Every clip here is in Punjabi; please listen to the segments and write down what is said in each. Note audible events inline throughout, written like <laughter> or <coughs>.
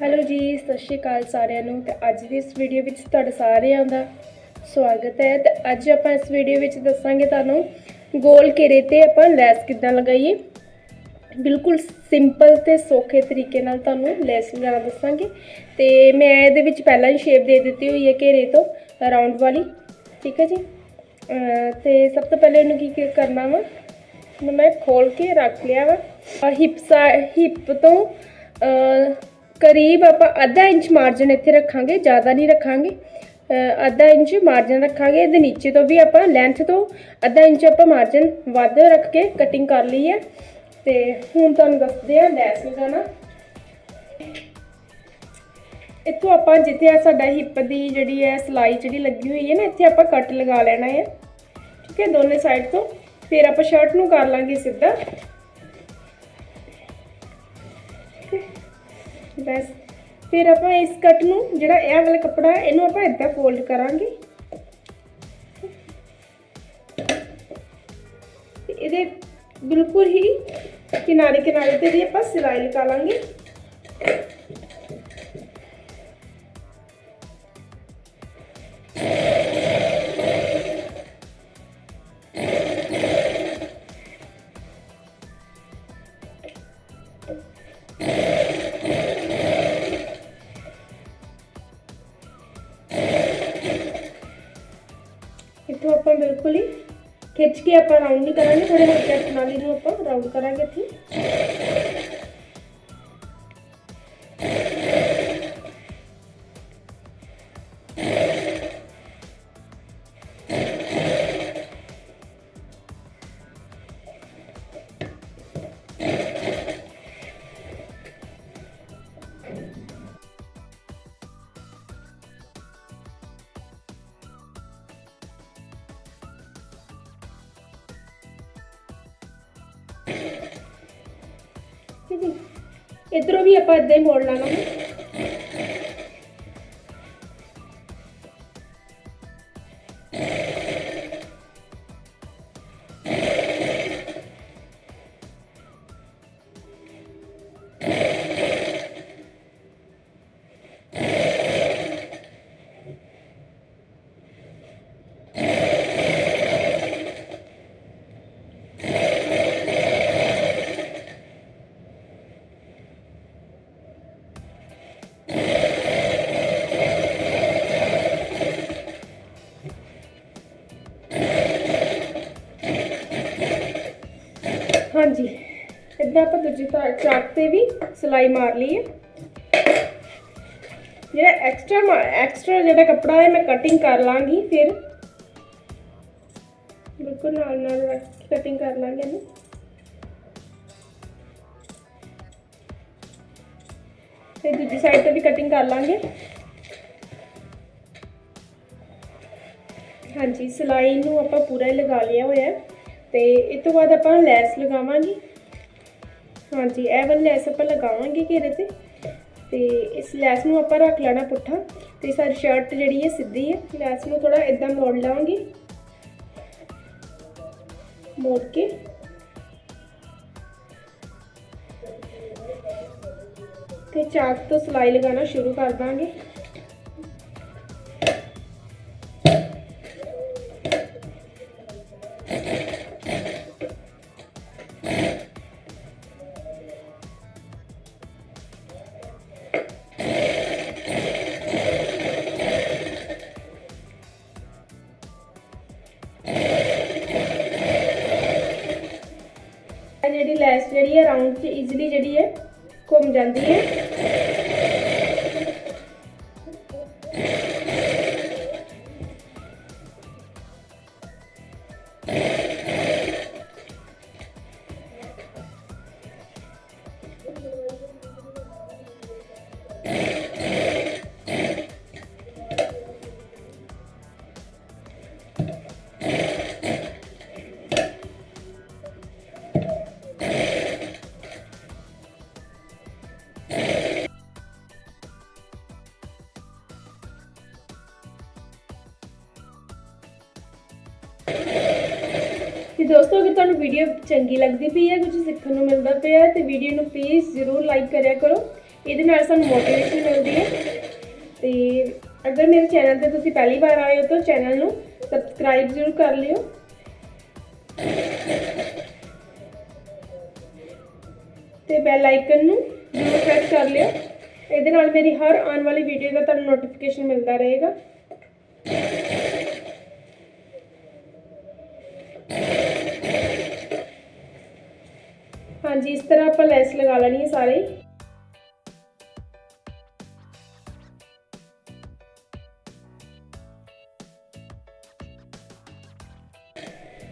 ਹੈਲੋ ਜੀ, ਸਤਿ ਸ਼੍ਰੀ ਅਕਾਲ ਸਾਰਿਆਂ ਨੂੰ ਤੇ ਅੱਜ ਦੀ ਇਸ ਵੀਡੀਓ ਵਿੱਚ ਤੁਹਾਡਾ ਸਾਰਿਆਂ ਦਾ ਸਵਾਗਤ ਹੈ ਤੇ ਅੱਜ ਆਪਾਂ ਇਸ ਵੀਡੀਓ ਵਿੱਚ ਦੱਸਾਂਗੇ ਤੁਹਾਨੂੰ ਗੋਲ ਘੇਰੇ ਤੇ ਆਪਾਂ ਲੈਸ ਕਿੱਦਾਂ ਲਗਾਈਏ। ਬਿਲਕੁਲ ਸਿੰਪਲ ਤੇ ਸੌਖੇ ਤਰੀਕੇ ਨਾਲ ਤੁਹਾਨੂੰ ਲੈਸ ਲਗਾਉਣਾ ਦੱਸਾਂਗੇ ਤੇ ਮੈਂ ਇਹਦੇ ਵਿੱਚ ਪਹਿਲਾਂ ਹੀ ਸ਼ੇਪ ਦੇ ਦਿੱਤੀ ਹੋਈ ਹੈ ਘੇਰੇ ਤੋਂ ਰਾਉਂਡ ਵਾਲੀ, ਠੀਕ ਹੈ ਜੀ? ਅਹ ਤੇ ਸਭ ਤੋਂ ਪਹਿਲੇ ਇਹਨੂੰ ਕੀ ਕਰਨਾ ਵਾ? ਇਹਨੂੰ ਮੈਂ ਖੋਲ ਕੇ ਰੱਖ ਲਿਆ ਵਾ। ਹਿਪ ਹਿਪ ਤੋਂ ਕਰੀਬ ਆਪਾਂ ਅੱਧਾ ਇੰਚ ਮਾਰਜਨ ਇੱਥੇ ਰੱਖਾਂਗੇ, ਜ਼ਿਆਦਾ ਨਹੀਂ ਰੱਖਾਂਗੇ। ਅੱਧਾ ਇੰਚ ਮਾਰਜਨ ਰੱਖਾਂਗੇ, ਇਹਦੇ ਨੀਚੇ ਤੋਂ ਵੀ ਆਪਾਂ ਲੈਂਥ ਤੋਂ ਅੱਧਾ ਇੰਚ ਆਪਾਂ ਮਾਰਜਨ ਵੱਧ ਰੱਖ ਕੇ ਕਟਿੰਗ ਕਰ ਲਈ ਹੈ। ਤੇ ਹੁਣ ਤੁਹਾਨੂੰ ਦੱਸਦੇ ਆ ਲੈਸ ਲਗਾਉਣਾ। ਇੱਥੋਂ ਆਪਾਂ ਜਿੱਥੇ ਆ ਸਾਡਾ ਹਿੱਪ ਦੀ ਜਿਹੜੀ ਹੈ ਸਲਾਈ ਜਿਹੜੀ ਲੱਗੀ ਹੋਈ ਹੈ ਨਾ, ਇੱਥੇ ਆਪਾਂ ਕੱਟ ਲਗਾ ਲੈਣਾ ਹੈ। ਠੀਕ ਹੈ, ਦੋਨੇ ਸਾਈਡ ਤੋਂ। ਫਿਰ ਆਪਾਂ ਸ਼ਰਟ ਨੂੰ ਕਰ ਲਾਂਗੇ ਸਿੱਧਾ। ਬਸ। ਫਿਰ ਆਪਾਂ ਇਸ ਕੱਟ ਨੂੰ, ਜਿਹੜਾ ਇਹ ਵਾਲਾ ਕੱਪੜਾ ਹੈ, ਇਹਨੂੰ ਆਪਾਂ ਇੱਦਾਂ ਫੋਲਡ ਕਰਾਂਗੇ। ਇਹਦੇ ਬਿਲਕੁਲ ਹੀ ਕਿਨਾਰੇ ਕਿਨਾਰੇ ਤੇ ਵੀ ਆਪਾਂ ਸਿਲਾਈ ਲਗਾ ਲਾਂਗੇ। ਬਿਲਕੁਲ ਹੀ। ਖਿੱਚ ਕੇ ਆਪਾਂ ਰਾਉਂਡ ਨਹੀਂ ਕਰਾਂਗੇ ਥੋੜੇ ਹਲਕੇ ਹੱਥ ਨਾਲ ਇਹਨੂੰ ਆਪਾਂ ਰਾਉਂਡ ਕਰਾਂਗੇ ਇੱਥੇ। ਠੀਕ <coughs> ਇਧਰੋਂ ਵੀ ਆਪਾਂ ਇਦਾਂ ਹੀ ਮੋੜ ਲਾਣਾ ਇਦਾਂ ਆਪਾਂ ਦੂਜੀ ਚਾਕ ਤੇ ਵੀ ਸਿਲਾਈ ਮਾਰ ਲਈ ਹੈ ਜਿਹੜਾ ਐਕਸਟਰਾ ਐਕਸਟਰਾ ਜਿਹੜਾ ਕੱਪੜਾ ਹੈ, ਮੈਂ ਕਟਿੰਗ ਕਰ ਲਾਂਗੀ ਫਿਰ। ਬਿਲਕੁਲ ਨਾਲ ਨਾਲ ਕਟਿੰਗ ਕਰ ਲਾਂਗੇ ਇਹਨੂੰ। ਤੇ ਦੂਜੀ ਸਾਈਡ ਤੇ ਵੀ ਕਟਿੰਗ ਕਰ ਲਾਂਗੇ। ਹਾਂਜੀ, ਸਿਲਾਈ ਨੂੰ ਆਪਾਂ ਪੂਰਾ ਹੀ ਲਗਾ ਲਿਆ ਹੋਇਆ ਤੇ ਇਸ ਤੋਂ ਬਾਅਦ ਆਪਾਂ ਲੈਸ ਲਗਾਵਾਂਗੇ। ਹਾਂਜੀ, ਇਹ ਵਾਲੀ ਲੈਸ ਆਪਾਂ ਲਗਾਵਾਂਗੇ ਘੇਰੇ ਤੇ। ਤੇ ਇਸ ਲੈਸ ਨੂੰ ਆਪਾਂ ਰੱਖ ਲੈਣਾ ਪੁੱਠਾ। ਤੇ ਸਾਡੀ ਸ਼ਰਟ ਜਿਹੜੀ ਹੈ, ਸਿੱਧੀ ਹੈ। ਲੈਸ ਨੂੰ ਥੋੜਾ ਇਦਾਂ ਮੋੜ ਲਾਵਾਂਗੇ ਮੋੜ ਕੇ। ਤੇ ਚਾਕ ਤੋਂ ਸਿਲਾਈ ਲਗਾਉਣਾ ਸ਼ੁਰੂ ਕਰ ਦਾਂਗੇ। ਜਾਂਦੀ ਹੈ। ਦੋਸਤੋ, ਅਗਰ ਤੁਹਾਨੂੰ ਵੀਡੀਓ ਚੰਗੀ ਲੱਗਦੀ ਪਈ ਹੈ, ਕੁਝ ਸਿੱਖਣ ਨੂੰ ਮਿਲਦਾ ਪਿਆ ਹੈ, ਤੇ ਵੀਡੀਓ ਨੂੰ ਪਲੀਜ਼ ਜ਼ਰੂਰ ਲਾਈਕ ਕਰਿਆ ਕਰੋ। ਇਹਦੇ ਨਾਲ ਸਾਨੂੰ ਮੋਟੀਵੇਸ਼ਨ ਮਿਲਦੀ ਹੈ। ਤੇ ਅਗਰ ਮੇਰੇ ਚੈਨਲ ਤੇ ਤੁਸੀਂ ਪਹਿਲੀ ਵਾਰ ਆਏ ਹੋ, ਤਾਂ ਚੈਨਲ ਨੂੰ ਸਬਸਕ੍ਰਾਈਬ ਜ਼ਰੂਰ ਕਰ ਲਿਓ। ਤੇ ਬੈਲ ਆਈਕਨ ਨੂੰ ਜ਼ਰੂਰ ਪ੍ਰੈਸ ਕਰ ਲਿਓ। ਇਹਦੇ ਨਾਲ ਮੇਰੀ ਹਰ ਆਉਣ ਵਾਲੀ ਵੀਡੀਓ ਦਾ ਤੁਹਾਨੂੰ ਨੋਟੀਫਿਕੇਸ਼ਨ ਮਿਲਦਾ ਰਹੇਗਾ। ਹਾਂਜੀ, ਇਸ ਤਰ੍ਹਾਂ ਆਪਾਂ ਲੈਸ ਲਗਾ ਲੈਣੀ ਹੈ ਸਾਰੇ।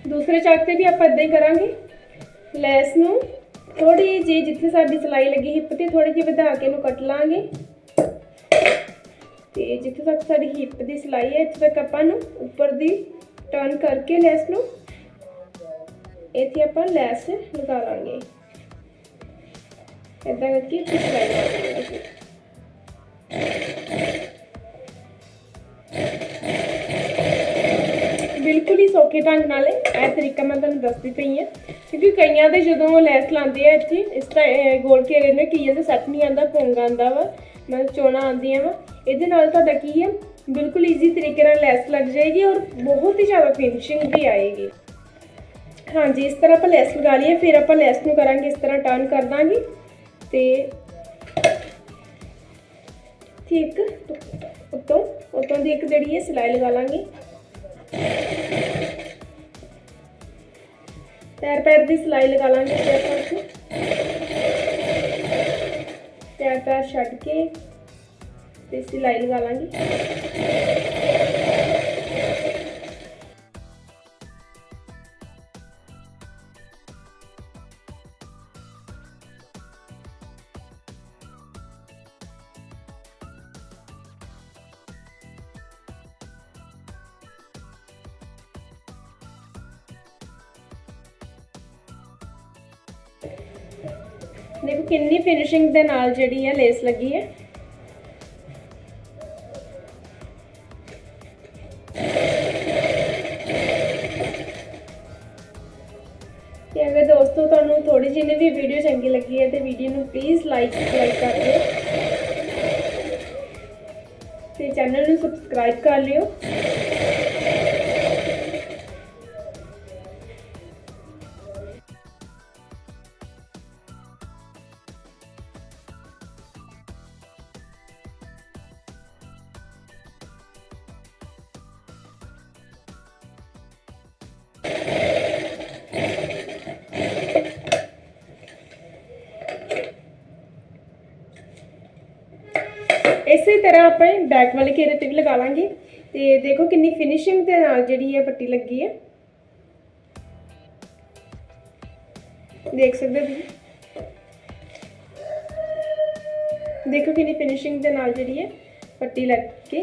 ਦੂਸਰੇ ਚੱਕ ਤੇ ਵੀ ਆਪਾਂ ਇਦਾਂ ਹੀ ਕਰਾਂਗੇ। ਲੈਸ ਨੂੰ ਥੋੜੀ ਜਿਹੀ ਜਿੱਥੇ ਸਾਡੀ ਸਲਾਈ ਲੱਗੀ ਹਿੱਪ ਤੇ ਥੋੜੀ ਜਿਹੀ ਵਧਾ ਕੇ ਇਹਨੂੰ ਕੱਟ ਲਾਂਗੇ। ਤੇ ਜਿੱਥੇ ਤੱਕ ਸਾਡੀ ਹਿੱਪ ਦੀ ਸਲਾਈ ਹੈ, ਇੱਥੇ ਤੱਕ ਆਪਾਂ ਨੂੰ ਉੱਪਰ ਦੀ ਟਰਨ ਕਰਕੇ ਲੈਸ ਨੂੰ ਇੱਥੇ ਆਪਾਂ ਲੈਸ ਲਗਾ ਲਾਂਗੇ। ਇਦਾਂ ਕਰਕੇ ਇੱਥੇ ਸਲਾਈ ਲਗਾ ਲਾਂਗੇ ਬਿਲਕੁਲ ਹੀ ਸੌਖੇ ਢੰਗ ਨਾਲ ਇਹ ਤਰੀਕਾ ਮੈਂ ਤੁਹਾਨੂੰ ਦੱਸਦੀ ਪਈ ਹਾਂ। ਕਿਉਂਕਿ ਕਈਆਂ ਦੇ ਜਦੋਂ ਲੈਸ ਲਾਉਂਦੇ ਆ ਇੱਥੇ, ਇਸ ਤਰ੍ਹਾਂ ਗੋਲ ਘੇਰੇ ਨੇ, ਕਈਆਂ ਦੇ ਸੈੱਟ ਨਹੀਂ ਆਉਂਦਾ, ਪੋਂਗਾ ਆਉਂਦਾ ਵਾ, ਮਤਲਬ ਚੋਣਾ ਆਉਂਦੀਆਂ ਵਾ। ਇਹਦੇ ਨਾਲ ਤੁਹਾਡਾ ਕੀ ਹੈ, ਬਿਲਕੁਲ ਈਜ਼ੀ ਤਰੀਕੇ ਨਾਲ ਲੈਸ ਲੱਗ ਜਾਏਗੀ ਔਰ ਬਹੁਤ ਹੀ ਜ਼ਿਆਦਾ ਫਿਨਿਸ਼ਿੰਗ ਵੀ ਆਏਗੀ। ਹਾਂਜੀ, ਇਸ ਤਰ੍ਹਾਂ ਆਪਾਂ ਲੈਸ ਲਗਾ ਲਈਏ, ਫਿਰ ਆਪਾਂ ਲੈਸ ਨੂੰ ਕਰਾਂਗੇ, ਇਸ ਤਰ੍ਹਾਂ ਟਰਨ ਕਰ ਦਾਂਗੇ। ਤੇ ਠੀਕ, ਉੱਤੋਂ ਉੱਤੋਂ ਦੀ ਇੱਕ ਜਿਹੜੀ ਹੈ ਸਿਲਾਈ ਲਗਾ ਲਾਂਗੇ। ਪੈਰ ਪੈਰ ਦੀ ਸਿਲਾਈ ਲਗਾ ਲਾਂਗੇ ਤੇ ਆਪਾਂ ਪੈਰ ਪੈਰ ਛੱਡ ਕੇ ਤੇ ਸਿਲਾਈ ਲਗਾ ਲਾਂਗੇ। ਦੇਖੋ ਕਿੰਨੀ ਫਿਨਿਸ਼ਿੰਗ ਦੇ ਨਾਲ ਜਿਹੜੀ ਹੈ ਲੇਸ ਲੱਗੀ ਹੈ। ਤੇ ਅਗਰ ਦੋਸਤੋ ਤੁਹਾਨੂੰ ਥੋੜੀ ਜਿਹੀ ਵੀ ਵੀਡੀਓ ਚੰਗੀ ਲੱਗੀ ਹੈ ਤੇ ਵੀਡੀਓ ਨੂੰ ਪਲੀਜ਼ ਲਾਈਕ ਲਾਈਕ ਕਰ ਦਿਓ। ਤੇ ਚੈਨਲ ਨੂੰ ਸਬਸਕ੍ਰਾਈਬ ਕਰ ਲਿਓ। ਤਰ੍ਹਾਂ ਆਪਾਂ ਬੈਕ ਵਾਲੇ ਘੇਰੇ ਤੇ ਵੀ ਲਗਾ ਲਾਂਗੇ। ਤੇ ਦੇਖੋ ਕਿੰਨੀ ਫਿਨਿਸ਼ਿੰਗ ਦੇ ਨਾਲ ਜਿਹੜੀ ਹੈ ਪੱਟੀ ਲੱਗੀ ਹੈ। ਦੇਖ ਸਕਦੇ ਹੋ ਤੁਸੀਂ? ਦੇਖੋ ਕਿੰਨੀ ਫਿਨਿਸ਼ਿੰਗ ਦੇ ਨਾਲ ਜਿਹੜੀ ਹੈ ਪੱਟੀ ਲੱਗ ਕੇ।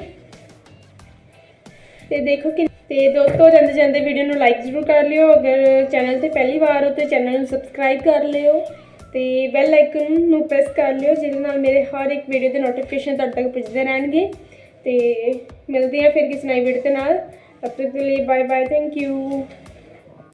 ਤੇ ਦੇਖੋ ਕਿ ਤੇ ਦੋਸਤੋ, ਜਾਂਦੇ ਜਾਂਦੇ ਵੀਡੀਓ ਨੂੰ ਲਾਈਕ ਜ਼ਰੂਰ ਕਰ ਲਿਓ। ਅਗਰ ਚੈਨਲ ਤੇ ਪਹਿਲੀ ਵਾਰ ਹੋ ਤੇ ਚੈਨਲ ਨੂੰ ਸਬਸਕ੍ਰਾਈਬ ਕਰ ਲਿਓ। ਤੇ ਬੈਲ ਆਈਕਨ ਨੂੰ ਪ੍ਰੈਸ ਕਰ ਲਿਓ, ਜਿਹਦੇ ਨਾਲ ਮੇਰੇ ਹਰ ਇੱਕ ਵੀਡੀਓ ਦੇ ਨੋਟੀਫਿਕੇਸ਼ਨ ਤੁਹਾਡੇ ਤੱਕ ਪਹੁੰਚਦੇ ਰਹਿਣਗੇ। ਤੇ ਮਿਲਦੇ ਆ ਫਿਰ ਕਿਸੇ ਨਈ ਵੀਡੀਓ ਦੇ ਨਾਲ। ਤਬ ਤੱਕ ਦੇ ਲਈ ਬਾਏ ਬਾਏ ਥੈਂਕ ਯੂ